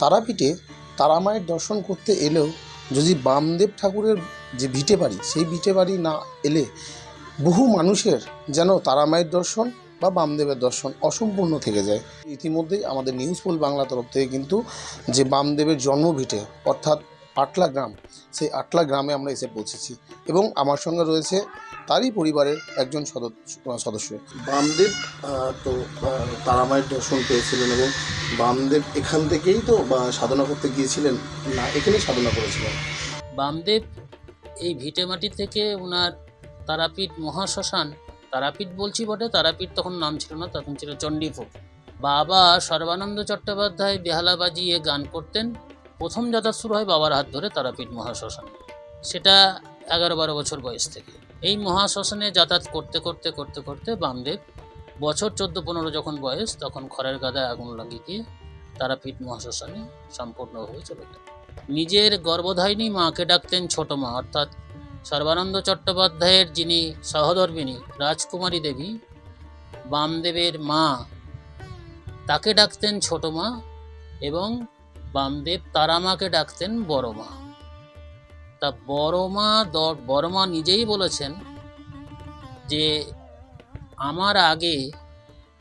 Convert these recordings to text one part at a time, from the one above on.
তারাপীঠে তারামায়ের দর্শন করতে এলেও যদি বামদেব ঠাকুরের যে ভিটে বাড়ি, সেই ভিটে বাড়ি না এলে বহু মানুষের যেন তারামায়ের দর্শন বা বামদেবের দর্শন অসম্পূর্ণ থেকে যায়। ইতিমধ্যেই আমাদের নিউজ পোল বাংলা তরফ থেকে কিন্তু যে বামদেবের জন্মভিটে, অর্থাৎ আটলা গ্রাম সেই আটলা গ্রামে আমরা এসে পৌঁছেছি এবং আমার সঙ্গে রয়েছে তারই পরিবারের একজন সদস্য সদস্য। বামদেব তো তারামায়ের দর্শন পেয়েছিলেন এবং বামদেব এখান থেকেই তো বা সাধনা করতে গিয়েছিলেন? না এখানেই সাধনা করেছিলেন। বামদেব এই ভিটেমাটি থেকে ওনার তারাপীঠ মহাশ্মশান তারাপীঠ বলছি বটে তারাপীঠ তখন নাম ছিল না তখন ছিল চণ্ডীপুর বাবা সর্বানন্দ চট্টোপাধ্যায় বেহালা বাজিয়ে গান করতেন প্রথম যাত্রা শুরু হয় বাবার হাত ধরে তারাপীঠ মহাশ্মশান। সেটা এগারো বারো বছর বয়স থেকে। এই মহাশ্মশানে যাতায়াত করতে করতে করতে করতে বামদেব বছর চোদ্দ পনেরো যখন বয়স, তখন খড়ের গাদায় আগুন লাগিয়ে দিয়ে তারাপীঠ মহাশ্মশানে সম্পূর্ণভাবে চলে নিজের গর্ভধারিণী মাকে ডাকতেন ছোট মা, অর্থাৎ সর্বানন্দ চট্টোপাধ্যায়ের যিনি সহধর্মিণী রাজকুমারী দেবী, বামদেবের মা, তাকে ডাকতেন ছোট মা এবং বামদেব তারা মাকে ডাকতেন বড় মা তা বড় মা দ- বড় মা নিজেই বলেছেন যে, আমার আগে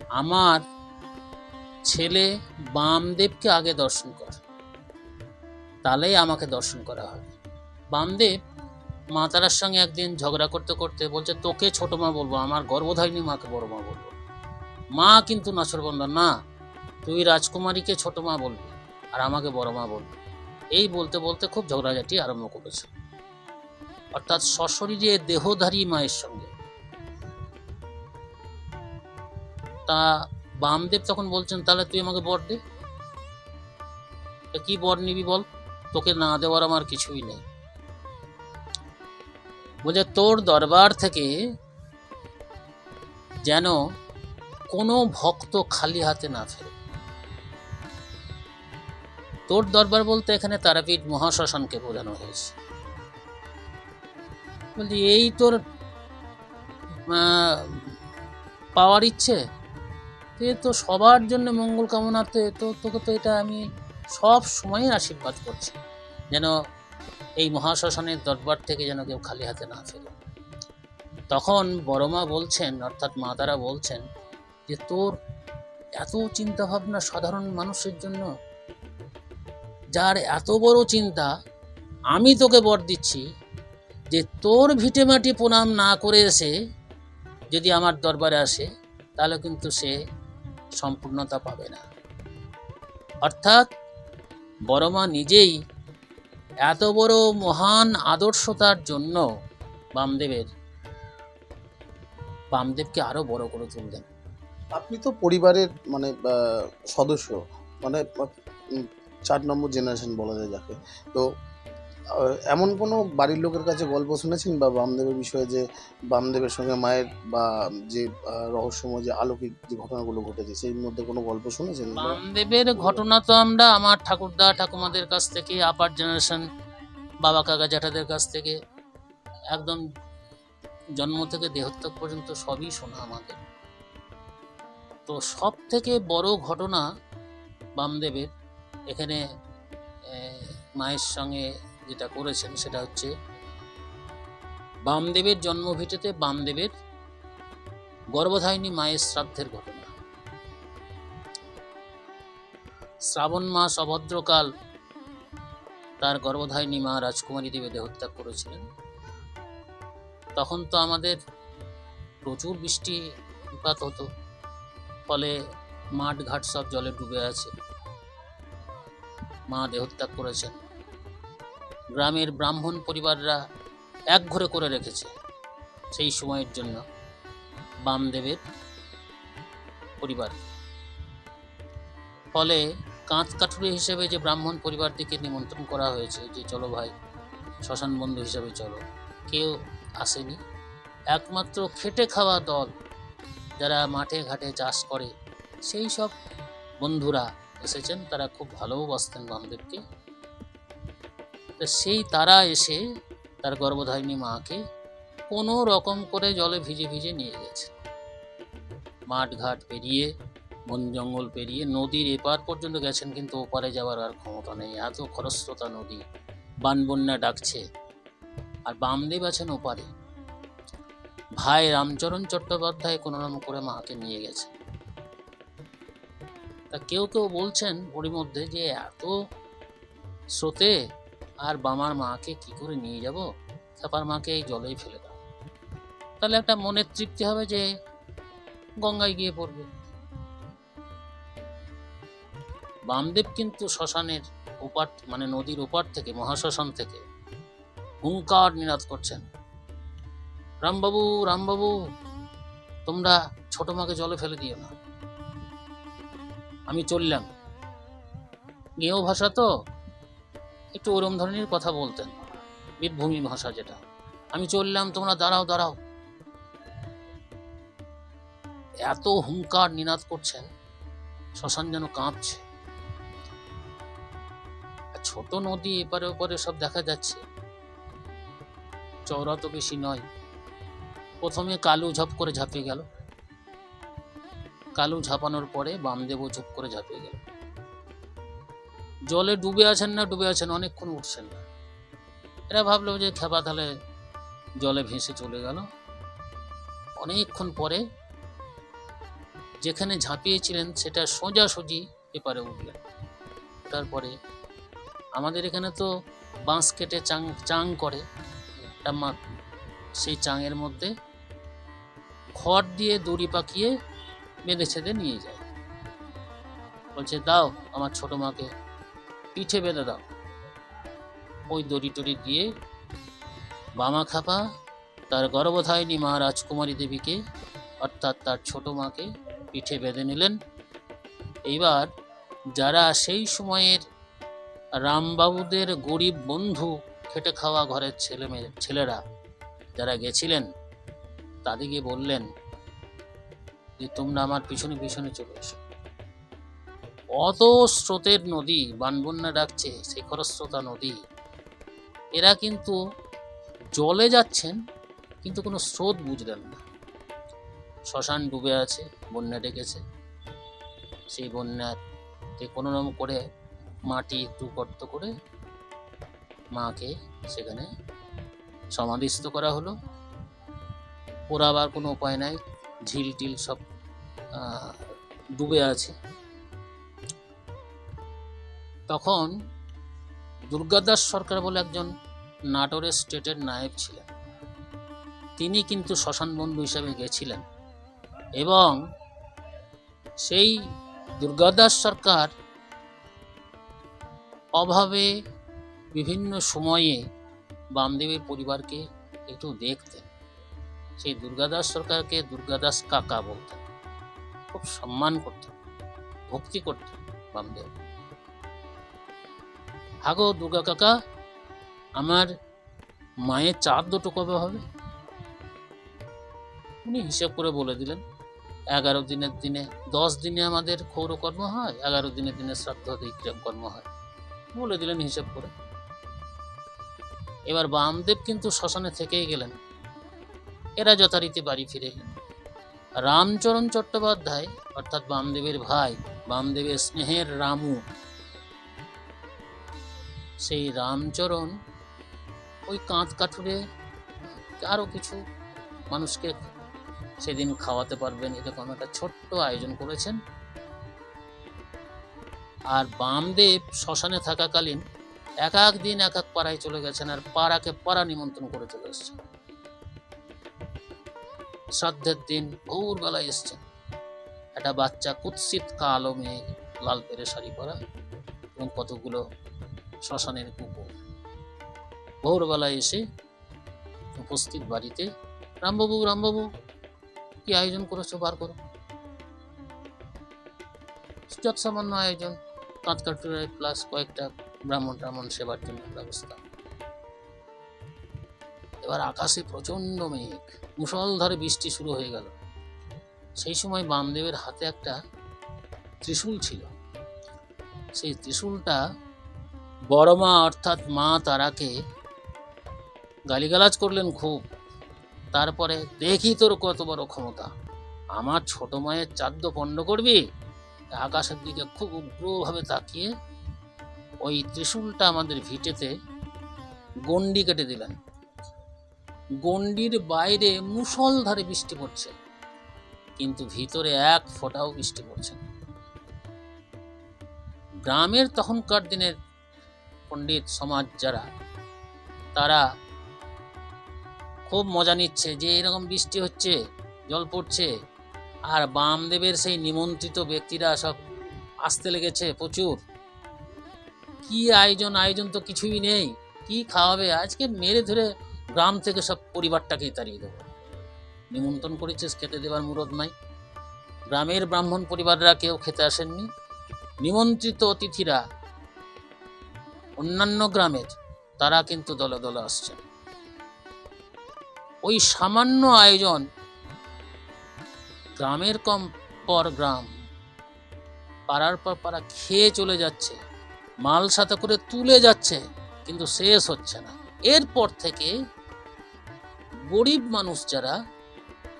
আমার ছেলে বামদেবকে আগে দর্শন কর। তাহলেই আমাকে দর্শন করা হবে। বামদেব মা তারার সঙ্গে একদিন ঝগড়া করতে করতে বলছে, তোকে ছোট মা বলব, আমার গর্ভধারিণী মাকে বড় মা বলব। মা কিন্তু নাছরবন্দা না, তুই রাজকুমারীকে ছোট মা বলবি। আর আমাকে বড় মা বলবি। এই বলতে বলতে খুব ঝগড়াঝাটি আরম্ভ করেছে। অর্থাৎ সশরীরে দেহধারী মায়ের সঙ্গে। তা বামদেব তখন বলছেন, তাহলে তুই আমাকে বর দে। কি বর নিবি বল? তোকে না দেওয়ার আমার কিছুই নেই। বলছে তোর দরবার থেকে যেন কোনো ভক্ত খালি হাতে না ফেরে। তোর দরবার বলতে এখানে তারাপীঠ মহাশ্মশানকে বোঝানো হয়েছে। বলছি, এই তোর পাওয়ার ইচ্ছে? এ তো সবার জন্য মঙ্গল কামনার্থে তো তোকে তো এটা আমি সব সময় আশীর্বাদ করছি। যেন এই মহাশ্মশানের দরবার থেকে যেন কেউ খালি হাতে না ফেরে। তখন বড়মা বলছেন, অর্থাৎ মা তারা বলছেন, যে তোর এত চিন্তা ভাবনা সাধারণ মানুষের জন্য যার এত বড় চিন্তা, আমি তোকে বর দিচ্ছি যে তোর ভিটেমাটি প্রণাম না করে এসে যদি আমার দরবারে আসে, তাহলে কিন্তু সে সম্পূর্ণতা পাবে না। অর্থাৎ বড়মা নিজেই এত বড় মহান আদর্শতার জন্য বামদেবের, বামদেবকে আরও বড় করে তুললেন। আপনি তো পরিবারের মানে সদস্য। মানে চার নম্বর জেনারেশন বলা যায় যাকে। তো এমন কোনো বাড়ির লোকের কাছে গল্প শুনেছেন বা বামদেবের বিষয়ে যে বামদেবের সঙ্গে মায়ের বা যে রহস্যময় যে আলৌকিক যে ঘটনাগুলো ঘটেছে, সেই মধ্যে কোনো গল্প শুনেছেন? বামদেবের ঘটনা তো আমরা আমার ঠাকুরদা, ঠাকুমাদের কাছ থেকে আপার জেনারেশন বাবা কাকা জ্যাঠাদের কাছ থেকে, একদম জন্ম থেকে দেহত্যাগ পর্যন্ত সবই শোনা আমাদের। তো সব থেকে বড় ঘটনা বামদেবের এখানে মায়ের সঙ্গে যেটা করেছেন সেটা হচ্ছে বামদেবের জন্মভিটেতে বামদেবের গর্ভধারিণী মায়ের শ্রাদ্ধের ঘটনা। শ্রাবণ মাস অভদ্রকাল তার গর্ভধারিণী মা রাজকুমারী দেবী দেহত্যাগ করেছিলেন। তখন তো আমাদের প্রচুর বৃষ্টিপাত হতো, ফলে মাঠ ঘাট সব জলে ডুবে আছে। মা দেহত্যাগ করেছেন। গ্রামের ব্রাহ্মণ পরিবাররা এক ঘরে করে রেখেছে সেই সময়ের জন্য বামদেবের পরিবার। ফলে কাঁচ কাঠুরে হিসেবে যে ব্রাহ্মণ পরিবারটিকে নিমন্ত্রণ করা হয়েছে যে, চলো ভাই, শ্মশান বন্ধু হিসেবে চলো। কেউ আসেনি। একমাত্র খেটে খাওয়া দল যারা মাঠে ঘাটে চাষ করে, সেই সব বন্ধুরা এসেছেন, তারা খুব ভালোবাসতেন বামদেবকে তো সেই তারা এসে তার গর্ভধারিণী মাকে কোনো রকম করে জলে ভিজে ভিজে নিয়ে গেছে মাঠ ঘাট পেরিয়ে, বন জঙ্গল পেরিয়ে নদীর এপার পর্যন্ত গেছেন, কিন্তু ওপারে যাওয়ার আর ক্ষমতা নেই। এত খরস্রোতা নদী বান বন্যা ডাকছে, আর বামদেব আছেন ওপারে। ভাই রামচরণ চট্টোপাধ্যায় কোনো নাম করে মাকে নিয়ে গেছে তা কেউ কেউ বলছেন ওর মধ্যে যে এত স্রোতে আর বামার মাকে কি করে নিয়ে যাব? খেপার মাকে এই জলেই ফেলে দাও। তাহলে একটা মনের তৃপ্তি হবে যে গঙ্গায় গিয়ে পড়বে। বামদেব কিন্তু শ্মশানের ওপার মানে নদীর ওপার থেকে, মহাশ্মশান থেকে হুঙ্কার নিনাদ করছেন। রামবাবু রামবাবু, তোমরা ছোট মাকে জলে ফেলে দিও না। আমি চললাম। গেও ভাষা তো, একটু ওরম ধরনের কথা বলতেন, বীরভূমি ভাষা যেটা। আমি চললাম, তোমরা দাঁড়াও দাঁড়াও। এত হুঙ্কার নিনাদ করছেন, শ্মশান যেন কাঁপছে। ছোট নদী এপারে ওপারে সব দেখা যাচ্ছে। চওড়া তো বেশি নয়। প্রথমে কালু ঝপ করে ঝাঁপিয়ে গেল। কালু ঝাঁপানোর পরে বামদেবও ঝুপ করে ঝাঁপিয়ে গেল। জলে ডুবে আছেন না, ডুবে আছেন, অনেকক্ষণ উঠছেন না। এরা ভাবলো যে খেপা তাহলে জলে ভেসে চলে গেল। অনেকক্ষণ পরে যেখানে ঝাঁপিয়েছিলেন সেটা সোজাসুজি এপারে উঠলেন। তারপরে আমাদের এখানে তো বাঁশ কেটে চাং চাং করে সেই চাঙের মধ্যে খড় দিয়ে দড়ি পাকিয়ে বেঁধে ছেঁধে নিয়ে যায়। বলছে, দাও, আমার ছোট মাকে পিঠে বেঁধে দাও। ওই দড়ি টড়ি দিয়ে বামা খাপা তার গর্ভধারিণী মা রাজকুমারী দেবীকে, অর্থাৎ তার ছোট মাকে পিঠে বেঁধে নিলেন। এইবার যারা সেই সময়ের রামবাবুদের গরিব বন্ধু খেটে খাওয়া ঘরের ছেলে মেয়ে ছেলেরা যারা গেছিলেন, তাদেরকে বললেন যে তোমরা আমার পিছনে পিছনে চলে এসো। অত স্রোতের নদী বানবন্যা ডাকছে সেই খরস্রোতা নদী। এরা কিন্তু জলে যাচ্ছেন, কিন্তু কোনো স্রোত বুঝলেন না। শ্মশান ডুবে আছে, বন্যা ডেকেছে। সেই বন্যাতে কোনো রকম করে মাটি একটু গর্ত করে মাকে সেখানে সমাধিস্থ করা হলো। পোড়াবার কোনো উপায় নাই ঝিল টিল সব ডুবে আছে। তখন দুর্গাদাস সরকার বলে একজন নাটোরের স্টেটের নায়েব ছিলেন। তিনি কিন্তু শ্মশান বন্ধু হিসাবে গেছিলেন এবং সেই দুর্গাদাস সরকার অভাবে বিভিন্ন সময়ে বামদেবের পরিবারকে একটু দেখতেন। সেই দুর্গাদাস সরকারকে দুর্গাদাস কাকা বলতেন। খুব সম্মান করতেন, ভক্তি করতেন বামদেব। হাগো দুর্গা কাকা, আমার মায়ের চাঁদ দুটো কবে হবে? উনি হিসেব করে বলে দিলেন, এগারো দিনের দিনে, দশ দিনে আমাদের ক্ষৌরকর্ম হয়, এগারো দিনের দিনে শ্রাদ্ধ দিক্রম কর্ম হয়। বলে দিলেন হিসেব করে। এবার বামদেব কিন্তু শ্মশানে থেকেই গেলেন। এরা যথারীতি বাড়ি ফিরে রামচরণ চট্টোপাধ্যায়, অর্থাৎ বামদেবের ভাই, বামদেবের স্নেহের রামু, সেই রামচরণ ওই কাঁধ কাঠুরে আরও কিছু মানুষকে সেদিন খাওয়াতে পারবেন। এরকম একটা ছোট্ট আয়োজন করেছেন। আর বামদেব শ্মশানে থাকাকালীন এক এক দিন এক এক পাড়ায় চলে গেছেন আর পাড়াকে পাড়া নিমন্ত্রণ করে চলে এসছেন। শ্রাদ্ধের দিন ভোরবেলায় এসছেন একটা বাচ্চা কুৎসিত কালো মেয়ে লাল পেরে শাড়ি পরা এবং কতগুলো শ্মশানের কুকুর। ভোরবেলায় এসে উপস্থিত বাড়িতে, রামবাবু রামবাবু, কি আয়োজন করেছ? বার করো। যত সামান্য আয়োজন কাঁচ কাঠুরে প্লাস কয়েকটা ব্রাহ্মণ টামন সেবার জন্য ব্যবস্থা। এবার আকাশে প্রচণ্ড মেঘ। মুসলধারে বৃষ্টি শুরু হয়ে গেল। সেই সময় বামদেবের হাতে একটা ত্রিশূল ছিল। সেই ত্রিশূলটা বড় মা অর্থাৎ মা তারাকে গালিগালাজ করলেন খুব। তারপরে, দেখি তোর কত বড় ক্ষমতা। আমার ছোট মায়ের চাদ্য পণ্ড করবি? আকাশের দিকে খুব উগ্রভাবে তাকিয়ে ওই ত্রিশূলটা আমাদের ভিটেতে গন্ডি কেটে দিলেন। গন্ডির বাইরে মুষলধারে বৃষ্টি পড়ছে, কিন্তু ভিতরে এক ফোঁটাও বৃষ্টি পড়ছে না। গ্রামের তখনকার দিনের পণ্ডিত সমাজ যারা, তারা খুব মজা নিচ্ছে যে এরকম বৃষ্টি হচ্ছে, জল পড়ছে, আর বামদেবের সেই নিমন্ত্রিত ব্যক্তিরা সব আসতে লেগেছে প্রচুর। কি আয়োজন আয়োজন তো কিছুই নেই, কি খাওয়াবে? আজকে মেরে ধরে গ্রাম থেকে সব পরিবারটাকেই তাড়িয়ে দেবো। নিমন্ত্রণ করেছিস, খেতে দেবার মুরদ নাই। গ্রামের ব্রাহ্মণ পরিবাররা কেউ খেতে আসেননি। নিমন্ত্রিত অতিথিরা অন্যান্য গ্রামের, তারা কিন্তু দলে দলে আসছেন। ওই সামান্য আয়োজন গ্রামের কম পর গ্রাম। পাড়ার পর পাড়া খেয়ে চলে যাচ্ছে, মাল সাথে করে তুলে যাচ্ছে, কিন্তু শেষ হচ্ছে না। এরপর থেকে গরিব মানুষ যারা,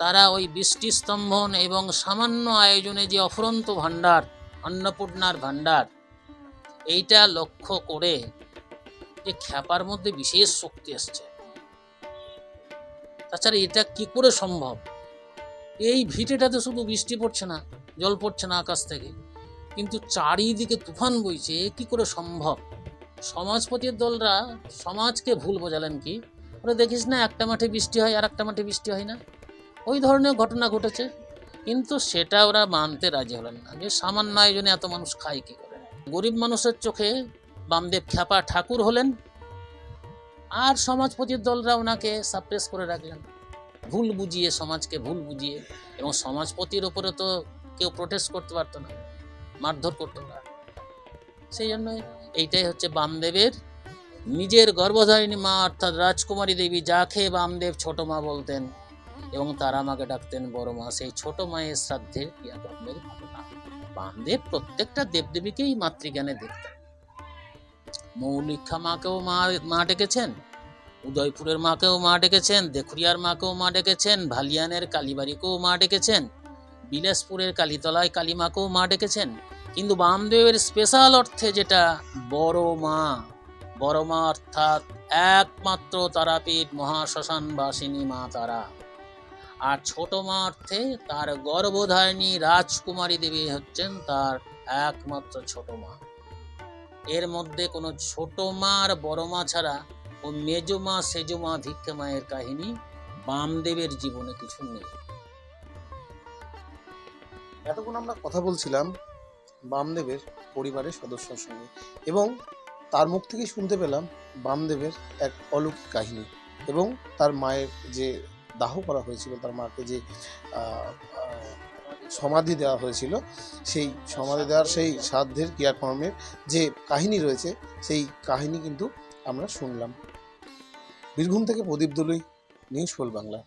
তারা ওই বৃষ্টি স্তম্ভন এবং সামান্য আয়োজনে যে অফরন্ত ভাণ্ডার, অন্নপূর্ণার ভাণ্ডার, এইটা লক্ষ্য করে যে খ্যাপার মধ্যে বিশেষ শক্তি আসছে। তাছাড়া এটা কি করে সম্ভব? এই ভিটেটাতে শুধু বৃষ্টি পড়ছে না, জল পড়ছে না আকাশ থেকে, কিন্তু চারিদিকে তুফান বইছে কি করে সম্ভব? সমাজপতির দলরা সমাজকে ভুল বোঝালেন কি? ওরা দেখিস না, একটা মাঠে বৃষ্টি হয় আর একটা মাঠে বৃষ্টি হয় না। ওই ধরনের ঘটনা ঘটেছে, কিন্তু সেটা ওরা মানতে রাজি হলেন না। যে সামান্য আয়োজনে এত মানুষ খায় কী করে? গরিব মানুষের চোখে বামদেব খ্যাপা ঠাকুর হলেন, আর সমাজপতির দলরা ওনাকে সাপ্রেস করে রাখলেন। ভুল বুঝিয়ে, সমাজকে ভুল বুঝিয়ে, এবং সমাজপতির ওপরে তো কেউ প্রোটেস্ট করতে পারতো না, মারধর করতো না। সেই জন্য এইটাই হচ্ছে বামদেবের নিজের গর্ভধারিণী মা অর্থাৎ রাজকুমারী দেবী যাকে বামদেব ছোট মা বলতেন এবং তারা মাকে ডাকতেন বড় মা, সেই ছোট মায়ের শ্রাদ্ধের ক্রিয়াকর্মের ঘটনা। বামদেব প্রত্যেকটা দেবদেবীকেই মাতৃজ্ঞানে দেখতেন। মৌলিক্ষা মাকেও মা মা ডেকেছেন, উদয়পুরের মাকেও মা ডেকেছেন, দেখুরিয়ার মাকেও মা ডেকেছেন, ভালিয়ানের কালীবাড়িকেও মা ডেকেছেন, বিলাসপুরের কালীতলায় কালীমাকেও মা ডেকেছেন। কিন্তু বামদেবের স্পেশাল অর্থে যেটা বড় মা বড় মা অর্থাৎ একমাত্র তারাপীঠ মহাশ্মশানবাসিনী মা তারা। আর ছোট মা অর্থে তার গর্ভধারিণী রাজকুমারী দেবী হচ্ছেন তার একমাত্র ছোট মা। এর মধ্যে কোনো ছোট মা আর বড় মা ছাড়া ও মেজো মা, সেজো মা, ভিক্ষে মায়ের কাহিনী বামদেবের জীবনে কিছু নেই। এতক্ষণ আমরা কথা বলছিলাম বামদেবের পরিবারের সদস্যর সঙ্গে এবং তার মুখ থেকেই শুনতে পেলাম বামদেবের এক অলৌকিক কাহিনী এবং তার মায়ের যে দাহ করা হয়েছিল, তার মাকে যে সমাধি দেওয়া হয়েছিল, সেই সমাধি দেওয়ার সেই সাধ্যের ক্রিয়াকর্মের যে কাহিনী রয়েছে, সেই কাহিনী কিন্তু আমরা শুনলাম। বীরভূম থেকে প্রদীপ দলুই নিউজ ফুল বাংলা